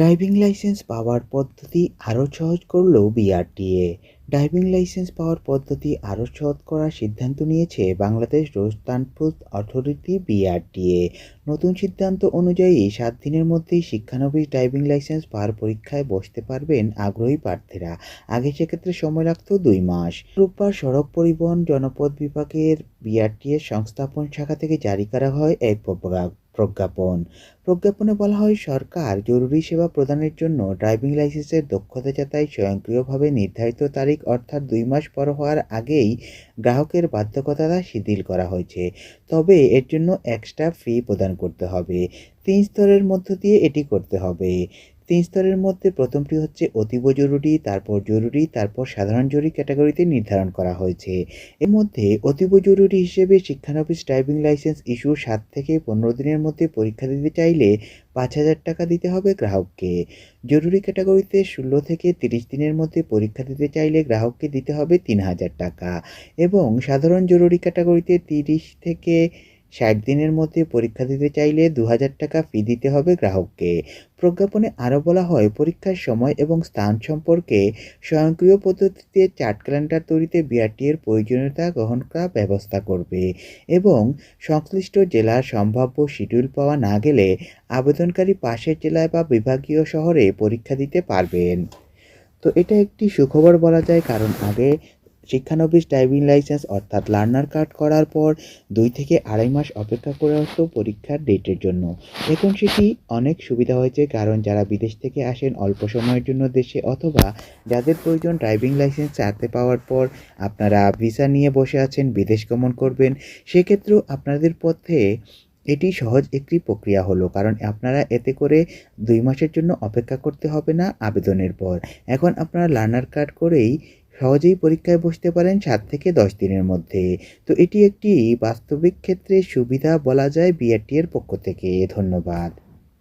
Driving licence পাওয়ার পদ্ধতি আরও সহজ করল বিআরটিএ ড্রাইভিং লাইসেন্স পাওয়ার পদ্ধতি আরও সহজ করার সিদ্ধান্ত নিয়েছে Bangladesh road transport authority BRTA নতুন সিদ্ধান্ত অনুযায়ী সাত দিনের মধ্যেই শিক্ষানবিশ ড্রাইভিং লাইসেন্স পাওয়ার পরীক্ষায় বসতে পারবেন আগ্রহী প্রার্থীরা। আগে সেক্ষেত্রে সময় লাগতো দুই মাস। রোববার সড়ক পরিবহন জনপদ বিভাগের বিআরটিএ সংস্থাপন শাখা থেকে জারি করা হয় এক প্রজ্ঞা- প্রজ্ঞাপন। প্রজ্ঞাপনে বলা হয়, সরকার জরুরি সেবা প্রদানের জন্য ড্রাইভিং লাইসেন্সের দক্ষতা যাতায় স্বয়ংক্রিয়ভাবে নির্ধারিত তারিখ অর্থাৎ দুই মাস পর হওয়ার আগেই গ্রাহকের বাধ্যকতা শিথিল করা হয়েছে। তবে এর জন্য এক্সট্রা ফি প্রদান করতে হবে। তিন স্তরের মধ্য দিয়ে এটি করতে হবে। তিন স্তরের মধ্যে প্রথমটি হচ্ছে অতীব জরুরি, তারপর জরুরি, তারপর সাধারণ জরুরি ক্যাটাগরিতে নির্ধারণ করা হয়েছে। এর মধ্যে অতীব জরুরি হিসেবে শিক্ষানবিশ ড্রাইভিং লাইসেন্স ইস্যুর সাত থেকে পনেরো দিনের মধ্যে পরীক্ষা দিতে চাইলে পাঁচ হাজার টাকা দিতে হবে গ্রাহককে। জরুরি ক্যাটাগরিতে ষোলো থেকে তিরিশ দিনের মধ্যে পরীক্ষা দিতে চাইলে গ্রাহককে দিতে হবে তিন হাজার টাকা এবং সাধারণ জরুরি ক্যাটাগরিতে তিরিশ থেকে ষাট দিনের মধ্যে পরীক্ষা দিতে চাইলে দু হাজার টাকা ফি দিতে হবে গ্রাহককে। প্রজ্ঞাপনে আরও বলা হয়, পরীক্ষার সময় এবং স্থান সম্পর্কে স্বয়ংক্রিয় পদ্ধতিতে চার্ট ক্যালেন্ডার তৈরিতে বিআরটি এর প্রয়োজনীয়তা গ্রহণ করা ব্যবস্থা করবে এবং সংশ্লিষ্ট জেলার সম্ভাব্য শিডিউল পাওয়া না গেলে আবেদনকারী পাশের জেলায় বা বিভাগীয় শহরে পরীক্ষা দিতে পারবেন। তো এটা একটি সুখবর বলা যায়, কারণ আগে শিক্ষানবিশ ড্রাইভিং লাইসেন্স অর্থাৎ লার্নার কার্ড করার পর দুই থেকে আড়াই মাস অপেক্ষা করে হতো পরীক্ষার ডেটের জন্য। এখন সেটি অনেক সুবিধা হয়েছে, কারণ যারা বিদেশ থেকে আসেন অল্প সময়ের জন্য দেশে অথবা যাদের প্রয়োজন ড্রাইভিং লাইসেন্স হাতে পাওয়ার পর আপনারা ভিসা নিয়ে বসে আছেন, বিদেশ গমন করবেন, সেক্ষেত্রেও আপনাদের পথে এটি সহজ একটি প্রক্রিয়া হলো, কারণ আপনারা এতে করে দুই মাসের জন্য অপেক্ষা করতে হবে না আবেদনের পর। এখন আপনারা লার্নার কার্ড করেই সহজেই পরীক্ষায় বসতে পারেন সাত থেকে দশ দিনের মধ্যে। তো এটি একটি বাস্তবিক ক্ষেত্রে সুবিধা বলা যায় বিআরটি এর পক্ষ থেকে। ধন্যবাদ।